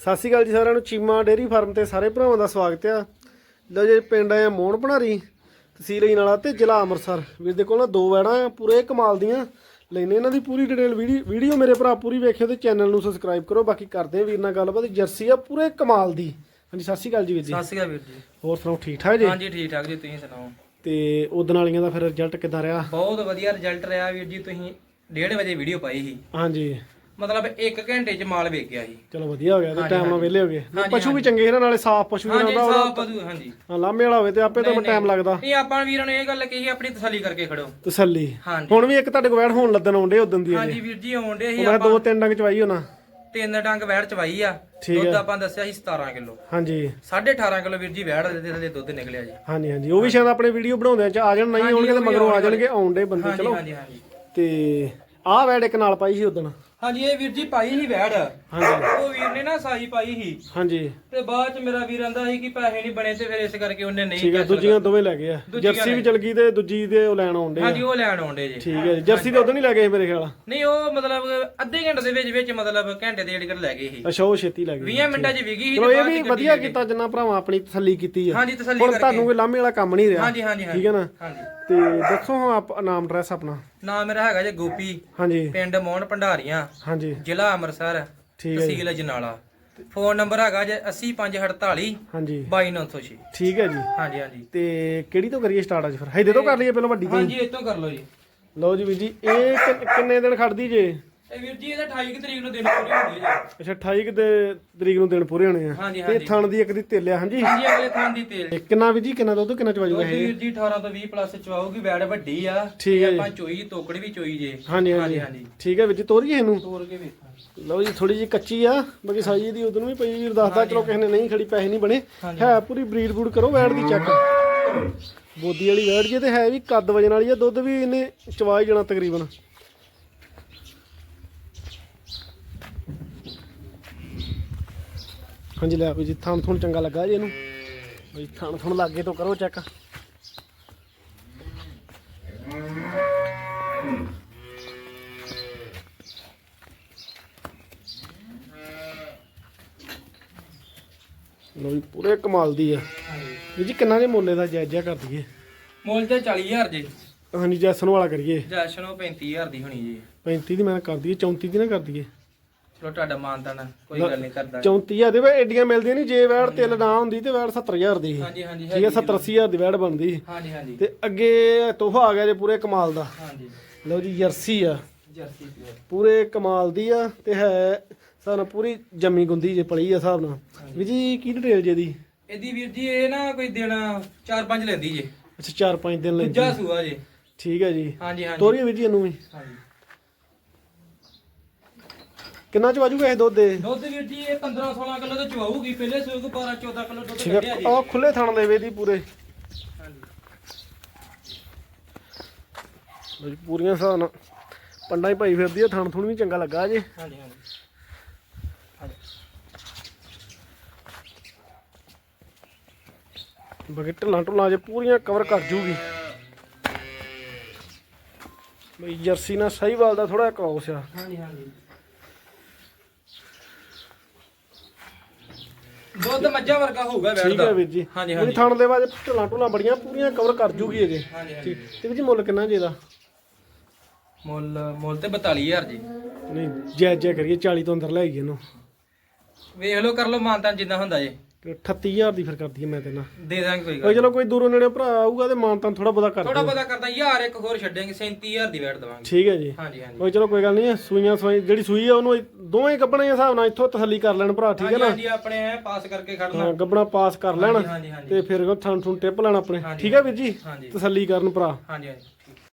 ਸਤਿ ਸ਼੍ਰੀ ਅਕਾਲ ਜੀ ਸਾਰਿਆਂ ਨੂੰ ਚੀਮਾ ਡੇਰੀ ਫਾਰਮ ਤੇ ਸਾਰੇ ਭਰਾਵਾਂ ਦਾ ਸਵਾਗਤ ਆ। ਲੋ ਜੀ ਪਿੰਡ ਆ ਮੋਹਣ ਭਣਾਰੀ ਤਹਿਸੀਲ ਅਜਨਾਲਾ ਤੇ ਜ਼ਿਲ੍ਹਾ ਅੰਮ੍ਰਿਤਸਰ। ਵੀਰ ਦੇ ਕੋਲ ਨਾ ਦੋ ਵੈੜਾਂ ਆ ਪੂਰੇ ਕਮਾਲ ਦੀਆਂ। ਲੈਨੇ ਇਹਨਾਂ ਦੀ ਪੂਰੀ ਡਿਟੇਲ ਵੀਡੀਓ ਮੇਰੇ ਭਰਾ ਪੂਰੀ ਵੇਖਿਓ ਤੇ ਚੈਨਲ ਨੂੰ ਸਬਸਕ੍ਰਾਈਬ ਕਰੋ। ਬਾਕੀ ਕਰਦੇ ਆ ਵੀਰ ਨਾਲ ਗੱਲਬਾਤ ਜਰਸੀ ਆ ਪੂਰੇ ਕਮਾਲ ਦੀ। ਹਾਂਜੀ ਸਤਿ ਸ਼੍ਰੀ ਅਕਾਲ ਜੀ ਵੀਰ ਜੀ। ਸਤਿ ਸ਼੍ਰੀ ਅਕਾਲ ਵੀਰ ਜੀ। ਹੋਰ ਸੁਣਾਓ ਠੀਕ ਠਾਕ ਜੀ? ਹਾਂਜੀ ਠੀਕ ਠਾਕ ਜੀ ਤੁਸੀਂ ਸੁਣਾਓ? ਤੇ ਉਦਣ ਵਾਲੀਆਂ ਦਾ ਫਿਰ ਰਿਜ਼ਲਟ ਕਿੱਦਾਂ ਰਿਹਾ? ਬਹੁਤ ਵਧੀਆ ਰਿਜ਼ਲਟ ਰਿਹਾ ਵੀਰ ਜੀ ਤੁਸੀਂ 1:30 ਵਜੇ ਵੀਡੀਓ ਪਾਈ ਸੀ। ਹਾਂਜੀ। ਮਤਲਬ 1 ਘੰਟੇ ਚ ਮਾਲ ਵੇਚ ਗਿਆ ਸੀ। ਚਲੋ ਵਧੀਆ ਹੋ ਗਿਆ ਤੇ ਹਾਂਜੀ, ਟਾਈਮ ਨਾਲ ਹਾਂਜੀ। ਵਿਹਲੇ ਹੋ ਗਏ। ਹਾਂਜੀ, ਪਸ਼ੂ ਵੀ ਚੰਗੇ ਇਹਨਾਂ ਨਾਲੇ ਸਾਫ਼ ਪਸ਼ੂ ਹਾਂਜੀ ਇਹਨਾਂ ਦਾ ਸਾਫ਼ ਬਦੂ ਹਾਂਜੀ। ਹਾਂ, ਲਾਮੇ ਵਾਲਾ ਹੋਵੇ ਤੇ ਆਪੇ ਤਾਂ ਟਾਈਮ ਲੱਗਦਾ। ਇਹ ਆਪਾਂ ਵੀਰਾਂ ਨੇ ਇਹ ਗੱਲ ਕਹੀ ਆਪਣੀ ਤਸੱਲੀ ਕਰਕੇ ਖੜੋ। ਤਸੱਲੀ। ਹਾਂਜੀ। ਹੁਣ ਵੀ ਇੱਕ ਤੁਹਾਡੇ ਕੋਲ ਵੈੜ ਹੋਣ ਲੱਦਣ ਆਉਂਦੇ ਉਦੋਂ ਦੀ ਹਾਂਜੀ ਵੀਰ ਜੀ ਆਉਣ ਡੇ ਸੀ ਆਪਾਂ। ਦੋ ਤਿੰਨ ਡੰਗ ਚਵਾਈ ਹੋਣਾ ਤਿੰਨ ਡੰਗ ਵੈੜ ਚਵਾਈ ਆ। ਦੁੱਧ। ਆਪਾਂ ਦੱਸਿਆ ਸੀ 17 ਕਿਲੋ। ਹਾਂਜੀ। 18.5 ਕਿਲੋ ਵੀਰ ਜੀ ਵੈੜ ਦੇ ਥੱਲੇ ਦੁੱਧ ਨਿਕਲਿਆ ਜੀ। ਹਾਂਜੀ ਹਾਂਜੀ। ਉਹ ਵੀ ਸ਼ਾਇਦ ਆਪਣੇ ਵੀਡੀਓ ਬਣਾਉਂਦੇ ਆ ਆ ਜਾਣ ਨਹੀਂ ਆਉਣਗੇ ਤੇ ਮਗਰੋਂ ਆ ਜਾਣਗੇ ਆਉਂਦੇ ਬੰਦੇ ਹਾਂਜੀ ਚਲੋ। ਹਾਂਜੀ ਹਾਂਜੀ। ਤੇ ਆਹ ਵੈੜ ਇੱਕ ਨਾਲ ਪਾਈ ਸੀ ਉਦੋਂ ਹਾਂਜੀ ਇਹ ਵੀਰ ਜੀ ਪਾਈ ਸੀ ਵੈੜ। ਹਾਂਜੀ। ਉਹ ਵੀਰ ਨੇ ਨਾ ਸਾਈ ਪਾਈ ਸੀ। ਹਾਂਜੀ। ਤੇ ਬਾਅਦ ਚ ਮੇਰਾ ਵੀਰ ਆਂਦਾ ਸੀ ਕਿ ਪੈਸੇ ਨਹੀਂ ਬਣੇ ਤੇ ਫਿਰ ਇਸ ਕਰਕੇ ਉਹਨੇ ਨਹੀਂ ਠੀਕ ਹੈ ਦੂਜੀਆਂ ਦੋਵੇਂ ਲੈ ਗਏ ਆ। ਜਰਸੀ ਵੀ ਚਲ ਗਈ ਤੇ ਦੂਜੀ ਦੇ ਉਹ ਲੈਣ ਆਉਂਦੇ ਆ। ਹਾਂਜੀ ਉਹ ਲੈਣ ਆਉਂਦੇ ਜੀ। ਠੀਕ ਹੈ ਜੀ। ਜਰਸੀ ਤੇ ਉਦੋਂ ਨਹੀਂ ਲੈ ਗਏ ਮੇਰੇ ਖਿਆਲ? ਨਹੀਂ ਉਹ ਮਤਲਬ ਅੱਧੇ ਘੰਟੇ ਦੇ ਵਿੱਚ ਵਿੱਚ ਮਤਲਬ ਘੰਟੇ ਦੇ ਏੜ ਲੈ ਗਏ ਸੀ। ਅੱਛਾ ਉਹ ਛੇਤੀ ਲੈ ਗਏ। 20 ਮਿੰਟਾਂ 'ਚ ਵਿਗੀ ਸੀ ਚਲੋ ਇਹ ਵੀ ਵਧੀਆ। ਕੀਤਾ ਜਿੰਨਾ ਭਰਾਵਾਂ ਆਪਣੀ ਤਸੱਲੀ ਕੀਤੀ ਆ। ਹਾਂਜੀ ਤਸੱਲੀ ਹੁਣ ਕਰਕੇ। ਤੁਹਾਨੂੰ ਕੋਈ ਲਾਮੇ ਵਾਲਾ ਕੰਮ ਨਹੀਂ ਰਿਹਾ। ਹਾਂਜੀ ਹਾਂਜੀ ਠੀਕ ਹੈ ਨਾ? ਹਾਂਜੀ ਤੇ ਦੱਸੋ ਹਾਂ ਆਪ ਨਾਮ ਐਡਰੈਸ ਆਪਣਾ। ਨਾਮ ਮੇਰਾ ਹੈਗਾ ਜੀ ਗੋਪੀ। ਹਾਂਜੀ। ਪਿੰਡ ਮੋਹਨ ਭੰਡਾਰੀਆਂ। ਹਾਂਜੀ। ਜ਼ਿਲ੍ਹਾ ਅੰਮ੍ਰਿਤਸਰ। ਠੀਕ ਹੈ ਜੀ। ਤਹਿਸੀਲ ਅਜਨਾਲਾ ਫੋਨ ਨੰਬਰ ਹੈਗਾ ਜੀ 80548 ਹਾਂਜੀ। 22906 ਠੀਕ ਹੈ ਜੀ। ਹਾਂਜੀ ਹਾਂਜੀ। ਤੇ ਕਿਹੜੀ ਤੋਂ ਕਰੀਏ ਸਟਾਰਟ ਅੱਜ ਫਿਰ? ਹੈਦੇ ਤੋਂ ਕਰ ਲਈਏ ਪਹਿਲਾਂ ਵੱਡੀ ਤੋਂ? ਹਾਂਜੀ ਇਹ ਤੋਂ ਕਰ ਲਓ ਜੀ। ਲਓ ਜੀ ਵੀਰ ਜੀ ਇਹ ਕਿ- ਕਿੰਨੇ ਦਿਨ ਖੜਦੀ ਜੇ? ਇਹ ਵੀਰ ਜੀ ਇਹਦਾ 28 ਕੁ ਤਰੀਕ ਨੂੰ ਦਿਨ ਪੂਰੇ ਹੁੰਦੇ ਜੀ। ਅੱਛਾ 28 ਕੁ ਦੇ ਤਰੀਕ ਨੂੰ ਦਿਨ ਪੂਰੇ ਹੋਣੇ ਆ। ਹਾਂਜੀ ਤੇ ਹਾਂਜੀ। ਥਣ ਦੀ ਇੱਕ ਦੀ ਤੇਲਿਆ ਹਾਂਜੀ? ਹਾਂਜੀ ਅਗਲੇ ਥਾਂ ਦੀ ਤੇਲ। ਕਿੰਨਾ ਵੀਰ ਜੀ ਕਿੰਨਾ ਦੁੱਧ ਕਿੰਨਾ ਚਵਾਜੂਗਾ ਇਹ? ਵੀਰ ਜੀ 18 ਤੋਂ 20 ਪਲੱਸ ਚਵਾਉਗੀ ਵੈੜ ਵੱਡੀ ਆ। ਠੀਕ ਹੈ ਜੀ। ਆਪਾਂ ਚੋਈ ਤੋਕੜੀ ਵੀ ਚੋਈ ਜੇ। ਹਾਂਜੀ ਹਾਂਜੀ। ਠੀਕ ਹੈ ਵੀਰ ਜੀ ਤੋਰੀਏ ਇਹਨੂੰ? ਤੋਰ ਕੇ ਵੇਖਾਂ। ਲਓ ਜੀ ਥੋੜੀ ਜੀ ਕੱਚੀ ਆ ਬਾਕੀ ਸਾਈ ਇਹਦੀ ਉਦੋਂ ਵੀ ਪਈ ਵੀਰ ਦੱਸਦਾ ਚਲੋ ਕਿਸੇ ਨੇ ਨਹੀਂ ਖੜੀ ਪੈਸੇ ਨਹੀਂ ਬਣੇ। ਹਾਂਜੀ। ਹੈ ਪੂਰੀ ਬਰੀਡ ਬੂਡ ਕਰੋ ਵੈੜ ਦੀ ਚੈੱਕ। ਬੋਦੀ ਵਾਲੀ ਵੈੜ ਜੇ ਤੇ ਹੈ ਵੀ ਕੱਦ ਵਜਣ ਵਾਲੀ ਆ ਦੁੱਧ ਵੀ ਇਹਨੇ ਚਵਾਈ ਜਾਣਾ ਤਕਰੀਬਨ। ਹਾਂਜੀ ਲੈ ਵੀ ਜੀ ਥਣ ਥਣ ਚੰਗਾ ਲੱਗਾ ਜੀ ਇਹਨੂੰ। ਬਈ ਥਣ ਥਣ ਲਾਗੇ ਤੋਂ ਕਰੋ ਚੈੱਕ। ਲੋ ਜੀ ਪੂਰੇ ਕਮਾਲ ਦੀ ਆ। ਵੀ ਜੀ ਕਿੰਨਾ ਦੇ ਮੁੱਲੇ ਦਾ ਜਾਇਜ਼ਾ ਕਰ ਦਈਏ? ਮੁੱਲ ਤੇ 40000 ਜੀ। ਹਾਂਜੀ ਜੈਸਨ ਵਾਲਾ ਕਰੀਏ। ਜੈਸ਼ਨੋ 35000 ਦੀ ਹੋਣੀ ਜੀ। 35 ਦੀ ਮੈਂ ਕਰ ਦਈਏ 34 ਦੀ ਨਾ ਕਰ ਦਈਏ। ਚਲੋ ਤੁਹਾਡਾ ਕੋਈ ਗੱਲ ਨਹੀਂ ਕਰਦਾ। 34000 ਦੇ ਵੇ ਏਡੀਆਂ ਮਿਲਦੀਆਂ ਨਹੀਂ ਜੇ ਵੈੜ ਤਿਲ ਨਾ ਹੁੰਦੀ ਤੇ ਵੈੜ 70000 ਦੀ ਸੀ। ਹਾਂਜੀ ਹਾਂਜੀ ਠੀਕ ਹੈ 70 80000 ਦੀ ਵੈੜ ਬਣਦੀ ਸੀ। ਹਾਂਜੀ ਹਾਂਜੀ। ਤੇ ਅੱਗੇ ਤੋਹਫਾ ਆ ਗਿਆ ਜੇ ਪੂਰੇ ਕਮਾਲ ਦਾ। ਹਾਂਜੀ। ਲਓ ਜੀ ਜਰਸੀ ਆ। ਜਰਸੀ ਪਿਓਰ ਪੂਰੇ ਕਮਾਲ ਦੀ ਆ ਤੇ ਹੈ ਸਾਨੂੰ ਪੂਰੀ ਜੰਮੀ ਗੁੰਦੀ ਜੇ ਪਲੀ ਆ ਹਿਸਾਬ ਨਾਲ। ਵੀ ਜੀ ਕੀ ਡਿਟੇਲ ਜੇ ਦੀ ਇਹਦੀ ਵੀਰ ਜੀ ਇਹ ਨਾ ਕੋਈ ਦਿਨ 4-5 ਲੈਂਦੀ ਜੇ। ਅੱਛਾ 4-5 ਦਿਨ ਲੈ ਦੂਜਾ ਸੂਆ ਜੇ। ਠੀਕ ਹੈ ਜੀ। ਹਾਂਜੀ ਹਾਂਜੀ। ਤੋਰੀਏ ਵੀ ਜੀ ਇਹਨੂੰ ਵੀ। ਹਾਂਜੀ। ਕਿੰਨਾ ਚ ਵਾਜੂਗਾ ਇਹ ਦੁੱਧ ਦੇ ਦੁੱਧ ਵੀਰ ਜੀ ਇਹ 15-16 ਕਿਲੋ ਤੇ ਚਵਾਉਗੀ ਪਹਿਲੇ ਸੂਏ ਕੋ 12-14 ਕਿਲੋ ਦੁੱਧ ਠੀਕ ਕੱਢਿਆ ਹੈ ਜੀ ਖੁੱਲੇ ਥਣ ਲੈਵੇ ਦੀ ਪੂਰੇ। ਹਾਂਜੀ। ਲਓ ਜੀ, ਪੂਰੀਆਂ ਹਿਸਾਬ ਨਾਲ ਪੰਡਾਂ ਹੀ ਪਾਈ ਫਿਰਦੀ ਆ ਥਣ ਥੁਣ ਵੀ ਚੰਗਾ ਲੱਗਾ ਜੇ। ਹਾਂਜੀ ਹਾਂਜੀ। ਹਾਂਜੀ। ਬਾਕੀ ਢਿੱਲਾਂ ਢੁੱਲਾਂ ਜੇ ਪੂਰੀਆਂ ਕਵਰ ਕਰ ਜੂਗੀ। ਬਈ ਜਰਸੀ ਨਾਲ ਸਹੀਵਾਲ ਦਾ ਥੋੜਾ ਕ੍ਰੋਸ ਆ। ਹਾਂਜੀ ਹਾਂਜੀ। ਦੁੱਧ ਮੱਝਾਂ ਵਰਗਾ ਹੋਊਗਾ ਵੈੜ ਠੀਕ ਦਾ ਹੈ ਵੀਰ ਜੀ। ਹਾਂਜੀ ਹਾਂਜੀ। ਥਣ ਦੇ ਬਾਅਦ ਢਿੱਲਾਂ ਢੁੱਲਾਂ ਬੜੀਆਂ ਪੂਰੀਆਂ ਕਵਰ ਕਰ ਜੂਗੀ ਇਹਦੇ ਹਾਂਜੀ ਹਾਂਜੀ। ਠੀਕ। ਤੇ ਵੀਰ ਜੀ ਮੁੱਲ ਕਿੰਨਾ ਜੇ ਦਾ? ਮੁੱਲ ਮੁੱਲ ਤੇ 42000 ਜੀ। ਨਹੀਂ ਜੈ ਜੈ ਕਰੀਏ 40 ਤੋਂ ਅੰਦਰ ਲੈ ਆਈਏ ਇਹਨੂੰ। ਵੇਖ ਲਓ ਕਰ ਲਓ ਮਾਨਤਾਨ ਜਿੰਨਾ ਹੁੰਦਾ ਜੇ। ਤੇ 38000 ਦੀ ਫਿਰ ਕਰ ਦਈਏ ਮੈਂ ਤੇ ਨਾ ਦੇ ਦਾਂਗੇ ਕੋਈ ਗੱਲ ਚਲੋ ਕੋਈ ਦੂਰੋਂ ਨੇੜੇ ਭਰਾ ਆਊਗਾ ਤੇ ਮਾਨ ਤਾਂ ਥੋੜਾ ਬਹੁਤਾ ਕਰ ਥੋੜਾ ਦਿਓ ਬਹੁਤਾ ਕਰਦਾ ਯਾਰ ਇੱਕ ਹੋਰ ਛੱਡਾਂਗੇ 37000 ਦੀ ਵੈਟ ਦਵਾਂਗੇ। ਠੀਕ ਹੈ ਜੀ। ਹਾਂਜੀ ਹਾਂਜੀ। ਕੋਈ ਚਲੋ ਕੋਈ ਗੱਲ ਨਹੀਂ ਸੂਈਆਂ ਸੂਈ ਜਿਹੜੀ ਸੂਈ ਆ ਉਹਨੂੰ ਦੋਵੇਂ ਗੱਬਣੇ ਦੇ ਹਿਸਾਬ ਨਾਲ ਇੱਥੋਂ ਤਸੱਲੀ ਕਰ ਲੈਣ ਭਰਾ ਠੀਕ ਹੈ ਹਾਂਜੀ ਨਾ? ਹਾਂਜੀ ਆਪਣੇ ਐ ਪਾਸ ਕਰਕੇ ਖੜਨਾ ਹਾਂ ਗੱਬਣਾ ਪਾਸ ਕਰ ਲੈਣ ਹਾਂਜੀ ਹਾਂਜੀ ਤੇ ਫਿਰ ਥਣ ਥਣ ਟਿਪ ਲੈਣ ਆਪਣੇ। ਹਾਂਜੀ। ਠੀਕ ਹੈ ਵੀਰ ਜੀ? ਹਾਂਜੀ। ਤਸੱਲੀ ਕਰਨ ਭਰਾ। ਹਾਂਜੀ ਹਾਂਜੀ।